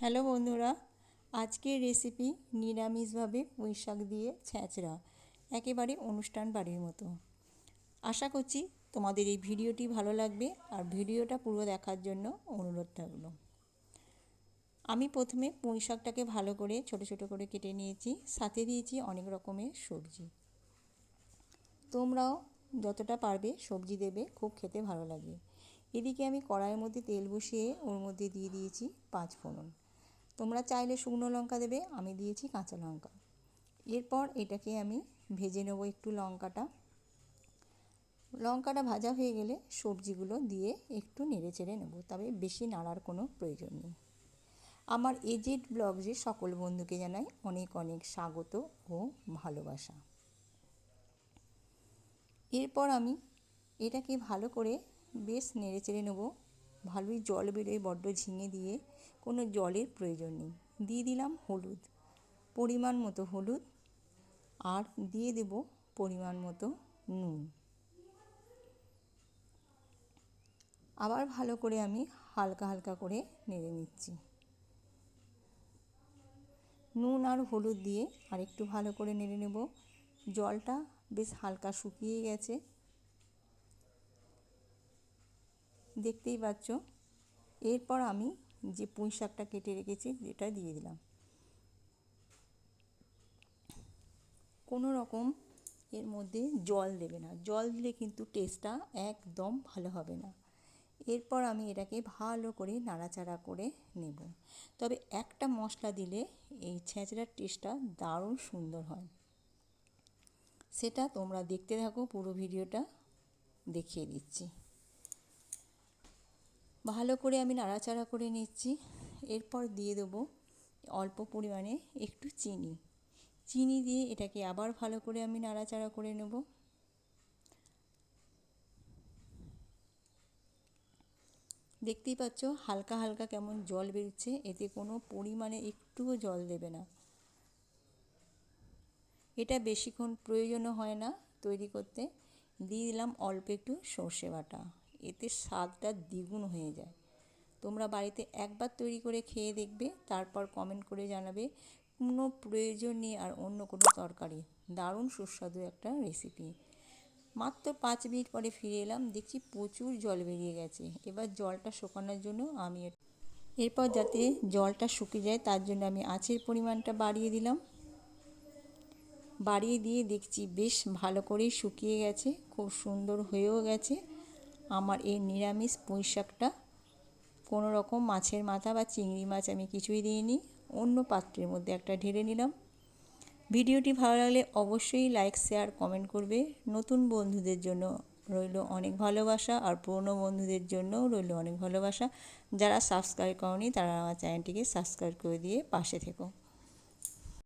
Hello বন্ধুরা, আজকের recipe নিরামিষভাবে পুঁই শাক দিয়ে ছ্যাঁচড়া একেবারে অনুষ্ঠান বাড়ির মতো। আশা করছি তোমাদের এই ভিডিওটি ভালো লাগবে আর ভিডিওটা পুরো দেখার জন্য অনুরোধ থাকল। আমি প্রথমে পুঁই শাকটাকে ভালো করে ছোট ছোট করে কেটে নিয়েছি, সাথে দিয়েছি অনেক রকমের সবজি। তোমরাও যতটা পারবে সবজি দেবে, খুব খেতে ভালো লাগবে এদিকে আমি কড়াইয়ের মধ্যে তেল বসিয়ে ওর মধ্যে দিয়ে দিয়েছি পাঁচ ফোড়ন। তোমরা চাইলে শুকনো লঙ্কা দেবে, আমি দিয়েছি কাঁচা লঙ্কা। এরপর এটাকে আমি ভেজে নেব একটু লঙ্কাটা। লঙ্কাটা ভাজা হয়ে গেলে সবজিগুলো দিয়ে একটু নেড়ে চেড়ে নেব, তবে বেশি নাড়ার কোনো প্রয়োজন নেই। আমার এজেড ব্লগসে সকল বন্ধুকে জানাই অনেক অনেক স্বাগত ও ভালোবাসা। এরপর আমি এটাকে ভালো করে বেশ নেড়ে চেড়ে নেব। ভালোই জল বেরোয় বড্ড ঝিঙে দিয়ে, কোনো জলের প্রয়োজন নেই। দিয়ে দিলাম হলুদ, পরিমাণ মতো হলুদ, আর দিয়ে দেব পরিমাণ মতো নুন। আবার ভালো করে আমি হালকা হালকা করে নেড়ে নিচ্ছি। নুন আর হলুদ দিয়ে আর একটু ভালো করে নেড়ে নেব। জলটা বেশ হালকা শুকিয়ে গেছে। দেখতেই পাচ্ছ। এরপর আমি যে পুঁই শাকটা কেটে রেখেছি এটা দিয়ে দিলাম। কোনো রকম এর মধ্যে জল দেবে না। জল দিলে কিন্তু টেস্টটা একদম ভালো হবে না। এরপর আমি এটাকে ভালো করে নাড়াচাড়া করে নেব। তবে একটা মশলা দিলে এই ছেঁচড়ার টেস্টটা দারুণ সুন্দর হয়। সেটা তোমরা দেখতে থাকো, পুরো ভিডিওটা দেখিয়ে দিচ্ছি। ভালো করে আমি নাড়াচাড়া করে নিচ্ছি। এরপর দিয়ে দেবো অল্প পরিমাণে একটু চিনি। চিনি দিয়ে এটাকে আবার ভালো করে আমি নাড়াচাড়া করে নেব। দেখতেই পাচ্ছ হালকা হালকা কেমন জল বেরোচ্ছে, এতে কোনো পরিমাণে একটুও জল দেবে না। এটা বেশিক্ষণ প্রয়োজনও হয় না তৈরি করতে। দিয়ে দিলাম অল্প একটু সর্ষে বাটা। এতে স্বাদটা দ্বিগুণ হয়ে যায়। তোমরা বাড়িতে একবার তৈরি করে খেয়ে দেখবে, তারপর কমেন্ট করে জানাবে কোনো প্রয়োজন নেই আর অন্য কোনো তরকারি। দারুণ সুস্বাদু একটা রেসিপি মাত্র পাঁচ মিনিট পরে ফিরে এলাম, দেখছি প্রচুর জল বেরিয়ে গেছে। এবার জলটা শুকানোর জন্য আমি এরপর যাতে জলটা শুকিয়ে যায়, তার জন্য আমি আঁচের পরিমাণটা বাড়িয়ে দিলাম। বাড়িয়ে দিয়ে দেখছি বেশ ভালো করেই শুকিয়ে গেছে, খুব সুন্দর হয়েও গেছে। আমার এই নিরামিষ পুঁই শাকটা কোনো রকম মাছের মাথা বা চিংড়ি মাছ আমি কিছুই দিইনি, অন্য পাত্রের মধ্যে একটা ঢেলে নিলাম। ভিডিওটি ভালো লাগলে অবশ্যই লাইক শেয়ার কমেন্ট করবে। নতুন বন্ধুদের জন্য রইল অনেক ভালোবাসা আর পুরনো বন্ধুদের জন্যও রইল অনেক ভালোবাসা। যারা সাবস্ক্রাইব করনি তারা আমার চ্যানেলটিকে সাবস্ক্রাইব করে দিয়ে পাশে থেকো।